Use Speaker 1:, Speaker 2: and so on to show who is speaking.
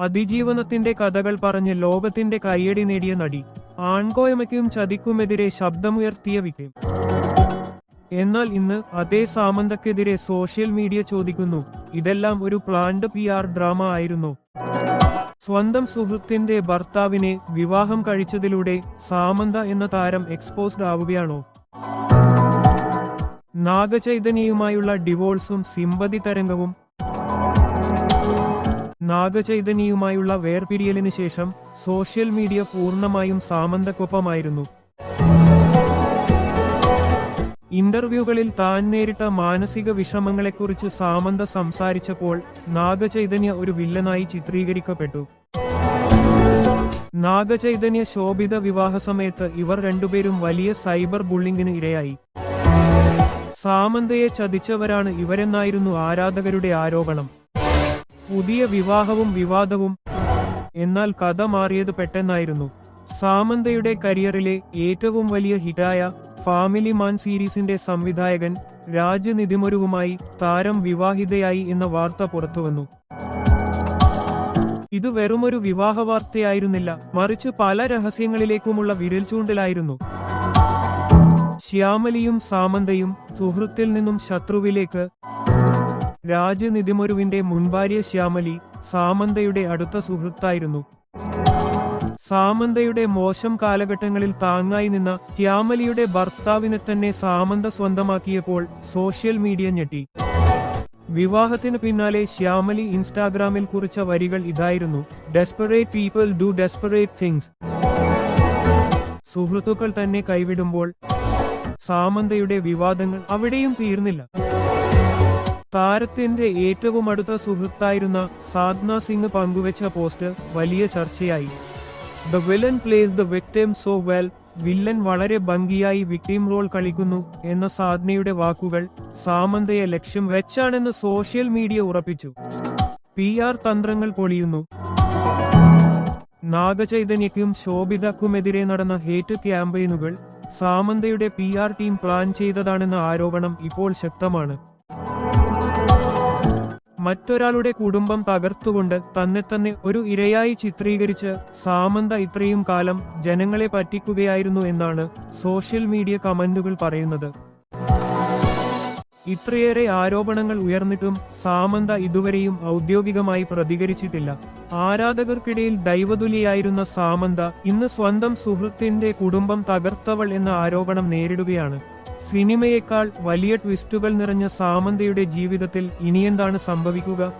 Speaker 1: അതിജീവനത്തിന്റെ കഥകൾ പറഞ്ഞ് ലോകത്തിന്റെ കയ്യടി നേടിയ നടി ആൺകോയമയ്ക്കും ചതിക്കുമെതിരെ ശബ്ദമുയർത്തിയ വിജയം. എന്നാൽ ഇന്ന് അതേ സാമന്തക്കെതിരെ സോഷ്യൽ മീഡിയ ചോദിക്കുന്നു. ഇതെല്ലാം ഒരു പ്ലാൻഡ് പി ആർ ഡ്രാമ ആയിരുന്നു. സ്വന്തം സുഹൃത്തിന്റെ ഭർത്താവിനെ വിവാഹം കഴിച്ചതിലൂടെ സാമന്ത എന്ന താരം എക്സ്പോസ്ഡ് ആവുകയാണോ? നാഗചൈതന്യയുമായുള്ള ഡിവോഴ്സും സിമ്പതി തരംഗവും നാഗചൈതന്യയുമായുള്ള വേർപിരിയലിന് ശേഷം സോഷ്യൽ മീഡിയ പൂർണമായും സാമന്തക്കൊപ്പമായിരുന്നു. ഇന്റർവ്യൂകളിൽ താൻ നേരിട്ട മാനസിക വിഷമങ്ങളെക്കുറിച്ച് സാമന്ത സംസാരിച്ചപ്പോൾ നാഗചൈതന്യ ഒരു വില്ലനായി ചിത്രീകരിക്കപ്പെട്ടു. നാഗചൈതന്യ ശോഭിത വിവാഹ സമയത്ത് ഇവർ രണ്ടുപേരും വലിയ സൈബർ ബുള്ളിങ്ങിന് ഇരയായി. സാമന്തയെ ചതിച്ചവരാണ് ഇവരെന്നായിരുന്നു ആരാധകരുടെ ആരോപണം. പുതിയ വിവാഹവും വിവാദവും. എന്നാൽ കഥ മാറിയത് പെട്ടെന്നായിരുന്നു. സാമന്തയുടെ കരിയറിലെ ഏറ്റവും വലിയ ഹിറ്റായ ഫാമിലി മാൻ സീരീസിന്റെ സംവിധായകൻ രാജ് നിതിമരുവുമായി താരം വിവാഹിതയായി എന്ന വാർത്ത പുറത്തുവന്നു. ഇത് വെറുമൊരു വിവാഹ വാർത്തയായിരുന്നില്ല മറിച്ച് പല രഹസ്യങ്ങളിലേക്കുമുള്ള വിരൽ ചൂണ്ടലായിരുന്നു. ശ്യാമലിയും സാമന്തയും സുഹൃത്തിൽ നിന്നും ശത്രുവിലേക്ക് രാജ് നിതിമരുവിന്റെ മുൻഭാര്യ ശ്യാമലി സാമന്തയുടെ അടുത്ത സുഹൃത്തായിരുന്നു. സാമന്തയുടെ മോശം കാലഘട്ടങ്ങളിൽ താങ്ങായി നിന്ന ശ്യാമലിയുടെ ഭർത്താവിനെ തന്നെ സാമന്ത സ്വന്തമാക്കിയപ്പോൾ സോഷ്യൽ മീഡിയ ഞെട്ടി. വിവാഹത്തിന് പിന്നാലെ ശ്യാമലി ഇൻസ്റ്റാഗ്രാമിൽ കുറിച്ച വരികൾ ഇതായിരുന്നു. Desperate people do desperate things സുഹൃത്തുക്കൾ തന്നെ കൈവിടുമ്പോൾ സാമന്തയുടെ വിവാദങ്ങൾ അവിടെയും തീർന്നില്ല. താരത്തിന്റെ ഏറ്റവും അടുത്ത സുഹൃത്തായിരുന്ന സാധ്ന സിംഗ് പങ്കുവച്ച പോസ്റ്റ് വലിയ ചർച്ചയായി. The villain plays the victim so well villain വളരെ ഭംഗിയായി വിക്ടിം റോൾ കളിക്കുന്നു എന്ന സാധ്നയുടെ വാക്കുകൾ സാമന്തയെ ലക്ഷ്യം വെച്ചാണെന്ന് സോഷ്യൽ മീഡിയ ഉറപ്പിച്ചു. പി ആർ തന്ത്രങ്ങൾ പൊളിയുന്നു. നാഗചൈതന്യക്കും ശോഭിതക്കുമെതിരെ നടന്ന ഹേറ്റ് ക്യാമ്പയിനുകൾ സാമന്തയുടെ പി ആർ ടീം പ്ലാൻ ചെയ്തതാണെന്ന ആരോപണം ഇപ്പോൾ ശക്തമാണ്. മറ്റൊരാളുടെ കുടുംബം തകർത്തുകൊണ്ട് തന്നെ തന്നെ ഒരു ഇരയായി ചിത്രീകരിച്ച് സാമന്ത ഇത്രയും കാലം ജനങ്ങളെ പറ്റിക്കുകയായിരുന്നു എന്നാണ് സോഷ്യൽ മീഡിയ കമന്റുകൾ പറയുന്നത്. ഇത്രയേറെ ആരോപണങ്ങൾ ഉയർന്നിട്ടും സാമന്ത ഇതുവരെയും ഔദ്യോഗികമായി പ്രതികരിച്ചിട്ടില്ല. ആരാധകർക്കിടയിൽ ദൈവതുലിയായിരുന്ന സാമന്ത ഇന്ന് സ്വന്തം സുഹൃത്തിന്റെ കുടുംബം തകർത്തവൾ എന്ന ആരോപണം നേരിടുകയാണ്. സിനിമയേക്കാൾ വലിയ ട്വിസ്റ്റുകൾ നിറഞ്ഞ സാമന്തയുടെ ജീവിതത്തിൽ ഇനിയെന്താണ് സംഭവിക്കുക?